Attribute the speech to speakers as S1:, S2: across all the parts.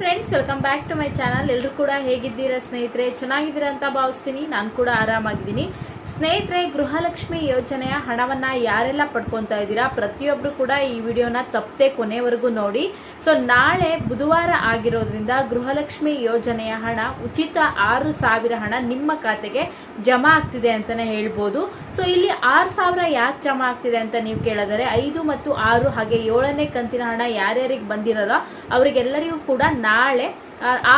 S1: Friends welcome back to my channel ಎಲ್ಲರೂ ಕೂಡ ಹೇಗಿದ್ದೀರಾ ಸ್ನೇಹಿತರೆ? ಚೆನ್ನಾಗಿದ್ದೀರಾ ಅಂತ ಭಾವಿಸ್ತೀನಿ. ನಾನು ಕೂಡ ಆರಾಮಾಗಿದ್ದೀನಿ. ಸ್ನೇಹಿತರೆ, ಗೃಹಲಕ್ಷ್ಮಿ ಯೋಜನೆಯ ಹಣವನ್ನ ಯಾರೆಲ್ಲ ಪಡ್ಕೊತಾ ಇದ್ದೀರಾ, ಪ್ರತಿಯೊಬ್ರು ಕೂಡ ಈ ವಿಡಿಯೋನ ತಪ್ಪದೆ ಕೊನೆವರೆಗೂ ನೋಡಿ. ಸೊ ನಾಳೆ ಬುಧವಾರ ಆಗಿರೋದ್ರಿಂದ ಗೃಹಲಕ್ಷ್ಮಿ ಯೋಜನೆಯ ಹಣ, ಉಚಿತ ಆರು ಸಾವಿರ ಹಣ ನಿಮ್ಮ ಖಾತೆಗೆ ಜಮಾ ಆಗ್ತಿದೆ ಅಂತಾನೆ ಹೇಳ್ಬೋದು. ಸೊ ಇಲ್ಲಿ ಆರು ಸಾವಿರ ಯಾಕೆ ಜಮಾ ಆಗ್ತಿದೆ ಅಂತ ನೀವು ಕೇಳಿದರೆ, ಐದು ಮತ್ತು ಆರು ಹಾಗೆ ಏಳನೇ ಕಂತಿನ ಹಣ ಯಾರ್ಯಾರಿಗೆ ಬಂದಿರಲ್ಲ, ಅವರಿಗೆಲ್ಲರಿಗೂ ಕೂಡ ನಾಳೆ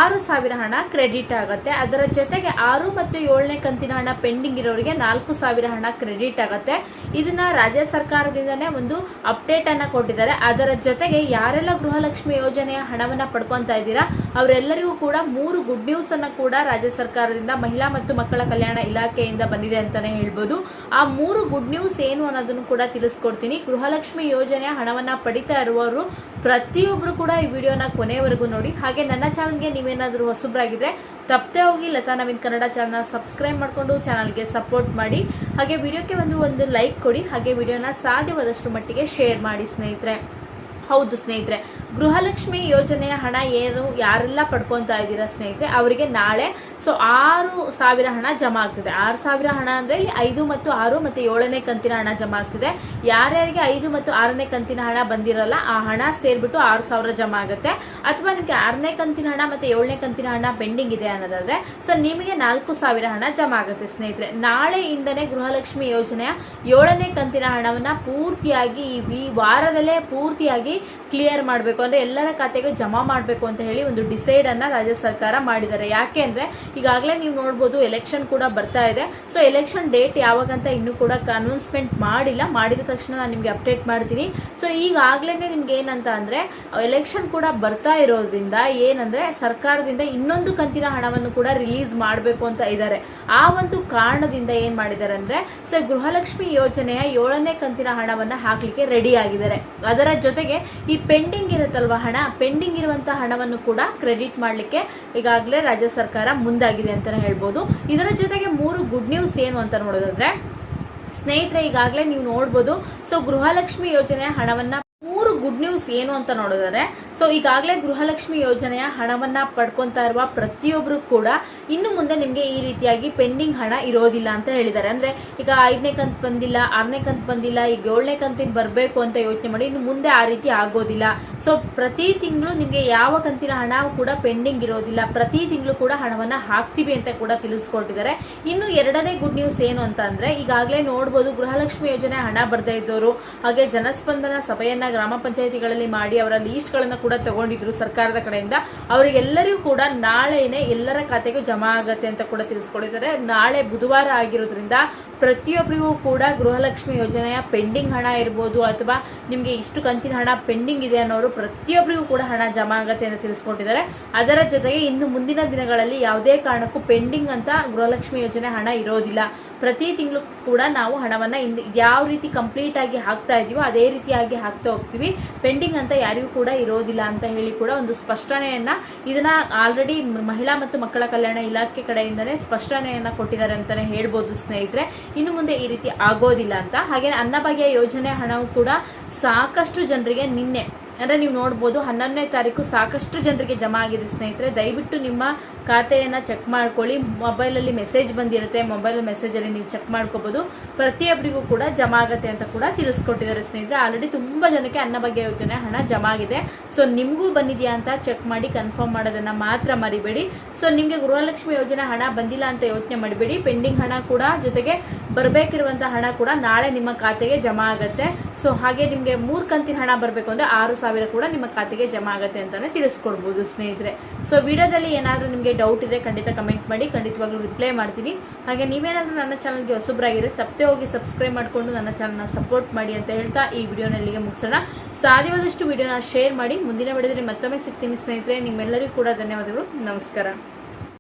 S1: ಆರು ಸಾವಿರ ಹಣ ಕ್ರೆಡಿಟ್ ಆಗುತ್ತೆ. ಅದರ ಜೊತೆಗೆ ಆರು ಮತ್ತು ಏಳನೇ ಕಂತಿನ ಹಣ ಪೆಂಡಿಂಗ್ ಇರೋರಿಗೆ ನಾಲ್ಕು ಸಾವಿರ ಹಣ ಕ್ರೆಡಿಟ್ ಆಗುತ್ತೆ. ಇದನ್ನ ರಾಜ್ಯ ಸರ್ಕಾರದಿಂದನೇ ಒಂದು ಅಪ್ಡೇಟ್ ಅನ್ನ ಕೊಟ್ಟಿದ್ದಾರೆ. ಅದರ ಜೊತೆಗೆ ಯಾರೆಲ್ಲ ಗೃಹಲಕ್ಷ್ಮಿ ಯೋಜನೆಯ ಹಣವನ್ನ ಪಡ್ಕೊತಾ ಇದ್ದೀರಾ, ಅವರೆಲ್ಲರಿಗೂ ಕೂಡ ಮೂರು ಗುಡ್ ನ್ಯೂಸ್ ಅನ್ನ ಕೂಡ ರಾಜ್ಯ ಸರ್ಕಾರದಿಂದ ಮಹಿಳಾ ಮತ್ತು ಮಕ್ಕಳ ಕಲ್ಯಾಣ ಇಲಾಖೆಯಿಂದ ಬಂದಿದೆ ಅಂತಾನೆ ಹೇಳ್ಬೋದು. ಆ ಮೂರು ಗುಡ್ ನ್ಯೂಸ್ ಏನು ಅನ್ನೋದನ್ನು ಕೂಡ ತಿಳಿಸ್ಕೊಡ್ತೀನಿ. ಗೃಹಲಕ್ಷ್ಮಿ ಯೋಜನೆಯ ಹಣವನ್ನ ಪಡಿತಾ ಇರುವವರು ಪ್ರತಿಯೊಬ್ರು ಕೂಡ ಈ ವಿಡಿಯೋನ ಕೊನೆವರೆಗೂ ನೋಡಿ. ಹಾಗೆ ನನ್ನ ಚಾನಲ್ಗೆ ನೀವೇನಾದರೂ ಹೊಸಬ್ರಾಗಿದ್ರೆ ತಪ್ಪದೆ ಹೋಗಿ ಲತಾ ನವೀನ್ ಕನ್ನಡ ಚಾನಲ್ ಸಬ್ಸ್ಕ್ರೈಬ್ ಮಾಡಿಕೊಂಡು ಚಾನಲ್ಗೆ ಸಪೋರ್ಟ್ ಮಾಡಿ. ಹಾಗೆ ವಿಡಿಯೋಕ್ಕೆ ಒಂದು ಒಂದು ಲೈಕ್ ಕೊಡಿ. ಹಾಗೆ ವಿಡಿಯೋನ ಸಾಧ್ಯವಾದಷ್ಟು ಮಟ್ಟಿಗೆ ಶೇರ್ ಮಾಡಿ ಸ್ನೇಹಿತರೆ. ಹೌದು ಸ್ನೇಹಿತರೆ. ಗೃಹಲಕ್ಷ್ಮಿ ಯೋಜನೆಯ ಹಣ ಏನು ಯಾರೆಲ್ಲ ಪಡ್ಕೊತಾ ಇದ್ದೀರಾ ಸ್ನೇಹಿತರೆ, ಅವರಿಗೆ ನಾಳೆ ಸೊ ಆರು ಸಾವಿರ ಹಣ ಜಮಾ ಆಗ್ತದೆ. ಆರು ಸಾವಿರ ಹಣ ಅಂದ್ರೆ ಇಲ್ಲಿ ಐದು ಮತ್ತು ಆರು ಮತ್ತು ಏಳನೇ ಕಂತಿನ ಹಣ ಜಮಾ ಆಗ್ತದೆ. ಯಾರ್ಯಾರಿಗೆ ಐದು ಮತ್ತು ಆರನೇ ಕಂತಿನ ಹಣ ಬಂದಿರಲ್ಲ, ಆ ಹಣ ಸೇರ್ಬಿಟ್ಟು ಆರು ಸಾವಿರ ಜಮಾ ಆಗುತ್ತೆ. ಅಥವಾ ನಿಮಗೆ ಆರನೇ ಕಂತಿನ ಹಣ ಮತ್ತೆ ಏಳನೇ ಕಂತಿನ ಹಣ ಪೆಂಡಿಂಗ್ ಇದೆ ಅನ್ನೋದಾದ್ರೆ ಸೊ ನಿಮಗೆ ನಾಲ್ಕು ಸಾವಿರ ಹಣ ಜಮಾ ಆಗುತ್ತೆ ಸ್ನೇಹಿತರೆ. ನಾಳೆಯಿಂದನೇ ಗೃಹಲಕ್ಷ್ಮಿ ಯೋಜನೆಯ ಏಳನೇ ಕಂತಿನ ಹಣವನ್ನ ಪೂರ್ತಿಯಾಗಿ ಈ ವಾರದಲ್ಲೇ ಪೂರ್ತಿಯಾಗಿ ಕ್ಲಿಯರ್ ಮಾಡಬೇಕು ಅಂದ್ರೆ ಎಲ್ಲರ ಖಾತೆಗೂ ಜಮಾ ಮಾಡಬೇಕು ಅಂತ ಹೇಳಿ ಒಂದು ಡಿಸೈಡ್ ಅನ್ನ ರಾಜ್ಯ ಸರ್ಕಾರ ಮಾಡಿದ್ದಾರೆ. ಯಾಕೆ ಅಂದ್ರೆ ಈಗಾಗಲೇ ನೀವು ನೋಡ್ಬೋದು ಎಲೆಕ್ಷನ್ ಕೂಡ ಬರ್ತಾ ಇದೆ. ಸೊ ಎಲೆಕ್ಷನ್ ಡೇಟ್ ಯಾವಾಗಂತ ಇನ್ನೂ ಕೂಡ ಅನೌನ್ಸ್ಮೆಂಟ್ ಮಾಡಿಲ್ಲ. ಮಾಡಿದ ತಕ್ಷಣ ನಾನು ನಿಮ್ಗೆ ಅಪ್ಡೇಟ್ ಮಾಡ್ತೀನಿ. ಸೊ ಈಗಾಗಲೇ ನಿಮ್ಗೆ ಏನಂತ ಅಂದ್ರೆ ಎಲೆಕ್ಷನ್ ಕೂಡ ಬರ್ತಾ ಇರೋದ್ರಿಂದ ಏನಂದ್ರೆ ಸರ್ಕಾರದಿಂದ ಇನ್ನೊಂದು ಕಂತಿನ ಹಣವನ್ನು ಕೂಡ ರಿಲೀಸ್ ಮಾಡಬೇಕು ಅಂತ ಇದ್ದಾರೆ ಆ ಒಂದು ಕಾರಣದಿಂದ ಏನ್ ಮಾಡಿದ್ದಾರೆ ಅಂದ್ರೆ ಸೊ ಗೃಹಲಕ್ಷ್ಮಿ ಯೋಜನೆಯ ಏಳನೇ ಕಂತಿನ ಹಣವನ್ನ ಹಾಕ್ಲಿಕ್ಕೆ ರೆಡಿ ಆಗಿದ್ದಾರೆ. ಅದರ ಜೊತೆಗೆ ಈ ಪೆಂಡಿಂಗ್ ಇರುತ್ತಲ್ವಾ ಹಣ? ಪೆಂಡಿಂಗ್ ಇರುವಂತಹ ಹಣವನ್ನು ಕೂಡ ಕ್ರೆಡಿಟ್ ಮಾಡ್ಲಿಕ್ಕೆ ಈಗಾಗಲೇ ರಾಜ್ಯ ಸರ್ಕಾರ ಮುಂದಾಗಿದೆ ಅಂತಾನೆ ಹೇಳ್ಬೋದು. ಇದರ ಜೊತೆಗೆ ಮೂರು ಗುಡ್ ನ್ಯೂಸ್ ಏನು ಅಂತ ನೋಡೋದಾದ್ರೆ, ಸ್ನೇಹಿತರೆ, ಈಗಾಗಲೇ ನೀವು ನೋಡ್ಬೋದು. ಸೊ ಗೃಹಲಕ್ಷ್ಮಿ ಯೋಜನೆಯ ಹಣವನ್ನ ಮೂರು ಗುಡ್ ನ್ಯೂಸ್ ಏನು ಅಂತ ನೋಡೋದಾದ್ರೆ ಸೊ ಈಗಾಗಲೇ ಗೃಹಲಕ್ಷ್ಮಿ ಯೋಜನೆಯ ಹಣವನ್ನ ಪಡ್ಕೊಂತಾ ಇರುವ ಪ್ರತಿಯೊಬ್ರು ಕೂಡ ಇನ್ನು ಮುಂದೆ ನಿಮಗೆ ಈ ರೀತಿಯಾಗಿ ಪೆಂಡಿಂಗ್ ಹಣ ಇರೋದಿಲ್ಲ ಅಂತ ಹೇಳಿದ್ದಾರೆ. ಅಂದ್ರೆ ಈಗ ಐದನೇ ಕಂತ್ ಬಂದಿಲ್ಲ, ಆರನೇ ಕಂತ್ ಬಂದಿಲ್ಲ, ಈಗ ಏಳನೇ ಕಂತಿನ ಬರಬೇಕು ಅಂತ ಯೋಚನೆ ಮಾಡಿ ಇನ್ನು ಮುಂದೆ ಆ ರೀತಿ ಆಗೋದಿಲ್ಲ. ಸೊ ಪ್ರತಿ ತಿಂಗಳು ನಿಮಗೆ ಯಾವ ಕಂತಿನ ಹಣ ಕೂಡ ಪೆಂಡಿಂಗ್ ಇರೋದಿಲ್ಲ. ಪ್ರತಿ ತಿಂಗಳು ಕೂಡ ಹಣವನ್ನ ಹಾಕ್ತೀವಿ ಅಂತ ಕೂಡ ತಿಳಿಸ್ಕೊಟ್ಟಿದ್ದಾರೆ. ಇನ್ನು ಎರಡನೇ ಗುಡ್ ನ್ಯೂಸ್ ಏನು ಅಂತ ಅಂದ್ರೆ, ಈಗಾಗಲೇ ನೋಡ್ಬೋದು ಗೃಹಲಕ್ಷ್ಮಿ ಯೋಜನೆ ಹಣ ಬರ್ದೇ ಇದ್ದವರು ಹಾಗೆ ಜನಸ್ಪಂದನ ಸಭೆಯನ್ನ ಗ್ರಾಮ ಪಂಚಾಯತಿಗಳಲ್ಲಿ ಮಾಡಿ ಅವರ ಲೀಸ್ಟ್ ಗಳನ್ನ ಕೂಡ ತಗೊಂಡಿದ್ರು ಸರ್ಕಾರದ ಕಡೆಯಿಂದ. ಅವರಿಗೆಲ್ಲರಿಗೂ ಕೂಡ ನಾಳೆನೆ ಎಲ್ಲರ ಖಾತೆಗೂ ಜಮಾ ಆಗತ್ತೆ ಅಂತ ಕೂಡ ತಿಳಿಸ್ಕೊಂಡಿದ್ದಾರೆ ನಾಳೆ ಬುಧವಾರ ಆಗಿರೋದ್ರಿಂದ ಪ್ರತಿಯೊಬ್ಬರಿಗೂ ಕೂಡ ಗೃಹಲಕ್ಷ್ಮಿ ಯೋಜನೆಯ ಪೆಂಡಿಂಗ್ ಹಣ ಇರ್ಬೋದು, ಅಥವಾ ನಿಮಗೆ ಇಷ್ಟು ಕಂತಿನ ಹಣ ಪೆಂಡಿಂಗ್ ಇದೆ ಅನ್ನೋರು ಪ್ರತಿಯೊಬ್ಬರಿಗೂ ಕೂಡ ಹಣ ಜಮಾ ಆಗತ್ತೆ ಅಂತ ತಿಳಿಸ್ಕೊಟ್ಟಿದ್ದಾರೆ. ಅದರ ಜೊತೆಗೆ ಇನ್ನು ಮುಂದಿನ ದಿನಗಳಲ್ಲಿ ಯಾವುದೇ ಕಾರಣಕ್ಕೂ ಪೆಂಡಿಂಗ್ ಅಂತ ಗೃಹಲಕ್ಷ್ಮಿ ಯೋಜನೆ ಹಣ ಇರೋದಿಲ್ಲ. ಪ್ರತಿ ತಿಂಗಳು ಕೂಡ ನಾವು ಹಣವನ್ನ ಯಾವ ರೀತಿ ಕಂಪ್ಲೀಟ್ ಆಗಿ ಹಾಕ್ತಾ ಇದೀವೋ ಅದೇ ರೀತಿಯಾಗಿ ಹಾಕ್ತಾ ಹೋಗ್ತೀವಿ. ಪೆಂಡಿಂಗ್ ಅಂತ ಯಾರಿಗೂ ಕೂಡ ಇರೋದಿಲ್ಲ ಅಂತ ಹೇಳಿ ಕೂಡ ಒಂದು ಸ್ಪಷ್ಟನೆಯನ್ನ ಇದನ್ನ ಆಲ್ರೆಡಿ ಮಹಿಳಾ ಮತ್ತು ಮಕ್ಕಳ ಕಲ್ಯಾಣ ಇಲಾಖೆ ಕಡೆಯಿಂದನೇ ಸ್ಪಷ್ಟನೆಯನ್ನ ಕೊಟ್ಟಿದ್ದಾರೆ ಅಂತಾನೆ ಹೇಳ್ಬೋದು ಸ್ನೇಹಿತರೆ. ಇನ್ನು ಮುಂದೆ ಈ ರೀತಿ ಆಗೋದಿಲ್ಲ ಅಂತ. ಹಾಗೆ ಅನ್ನಭಾಗ್ಯ ಯೋಜನೆ ಹಣವು ಕೂಡ ಸಾಕಷ್ಟು ಜನರಿಗೆ ನಿನ್ನೆ ಅಂದ್ರೆ ನೀವು ನೋಡ್ಬೋದು ಹನ್ನೊಂದನೇ ತಾರೀಕು ಸಾಕಷ್ಟು ಜನರಿಗೆ ಜಮಾ ಆಗಿದೆ ಸ್ನೇಹಿತರೆ. ದಯವಿಟ್ಟು ನಿಮ್ಮ ಖಾತೆಯನ್ನ ಚೆಕ್ ಮಾಡ್ಕೊಳ್ಳಿ. ಮೊಬೈಲ್ ಅಲ್ಲಿ ಮೆಸೇಜ್ ಬಂದಿರುತ್ತೆ. ಮೊಬೈಲ್ ಮೆಸೇಜ್ ಅಲ್ಲಿ ನೀವು ಚೆಕ್ ಮಾಡ್ಕೋಬಹುದು ಪ್ರತಿಯೊಬ್ಬರಿಗೂ ಕೂಡ ಜಮಾ ಆಗತ್ತೆ ಅಂತ ಕೂಡ ತಿಳಿಸ್ಕೊಟ್ಟಿದ್ದಾರೆ ಸ್ನೇಹಿತರೆ. ಆಲ್ರೆಡಿ ತುಂಬಾ ಜನಕ್ಕೆ ಅನ್ನಭಾಗ್ಯ ಯೋಜನೆ ಹಣ ಜಮಾ ಆಗಿದೆ. ಸೊ ನಿಮ್ಗೂ ಬಂದಿದ್ಯಾ ಅಂತ ಚೆಕ್ ಮಾಡಿ ಕನ್ಫರ್ಮ್ ಮಾಡೋದನ್ನ ಮಾತ್ರ ಮರಿಬೇಡಿ. ಸೊ ನಿಮ್ಗೆ ಗೃಹಲಕ್ಷ್ಮಿ ಯೋಜನೆ ಹಣ ಬಂದಿಲ್ಲ ಅಂತ ಯೋಚನೆ ಮಾಡಬೇಡಿ. ಪೆಂಡಿಂಗ್ ಹಣ ಕೂಡ ಜೊತೆಗೆ ಬರಬೇಕಿರುವಂತಹ ಹಣ ಕೂಡ ನಾಳೆ ನಿಮ್ಮ ಖಾತೆಗೆ ಜಮಾ ಆಗತ್ತೆ. ಸೊ ಹಾಗೆ ನಿಮಗೆ ಮೂರು ಕಂತಿನ ಹಣ ಬರಬೇಕು ಅಂದ್ರೆ ಆರು ಸಾವಿರ ಕೂಡ ನಿಮ್ಮ ಖಾತೆಗೆ ಜಮಾ ಆಗುತ್ತೆ ಅಂತಾನೆ ತಿಳಿಸ್ಕೊಡ್ಬೋದು, ಸ್ನೇಹಿತರೆ. ಸೊ ವಿಡಿಯೋದಲ್ಲಿ ಏನಾದರೂ ನಿಮಗೆ ಡೌಟ್ ಇದ್ರೆ ಖಂಡಿತ ಕಮೆಂಟ್ ಮಾಡಿ, ಖಂಡಿತವಾಗ್ಲೂ ರಿಪ್ಲೈ ಮಾಡ್ತೀನಿ. ಹಾಗೆ ನೀವೇನಾದ್ರೂ ನನ್ನ ಚಾನಲ್ಗೆ ಹೊಸಬ್ರಾಗಿದ್ರೆ ತಪ್ಪದೆ ಹೋಗಿ ಸಬ್ಸ್ಕ್ರೈಬ್ ಮಾಡ್ಕೊಂಡು ನನ್ನ ಚಾನಲ್ನ ಸಪೋರ್ಟ್ ಮಾಡಿ ಅಂತ ಹೇಳ್ತಾ ಈ ವಿಡಿಯೋನ ಇಲ್ಲಿಗೆ ಮುಗಿಸೋಣ. ಸಾಧ್ಯವಾದಷ್ಟು ವಿಡಿಯೋನ ಶೇರ್ ಮಾಡಿ. ಮುಂದಿನ ವಿಡಿಯೋದಲ್ಲಿ ಮತ್ತೊಮ್ಮೆ ಸಿಗ್ತೀನಿ ಸ್ನೇಹಿತರೆ. ನಿಮ್ಮೆಲ್ಲರಿಗೂ ಕೂಡ ಧನ್ಯವಾದಗಳು. ನಮಸ್ಕಾರ.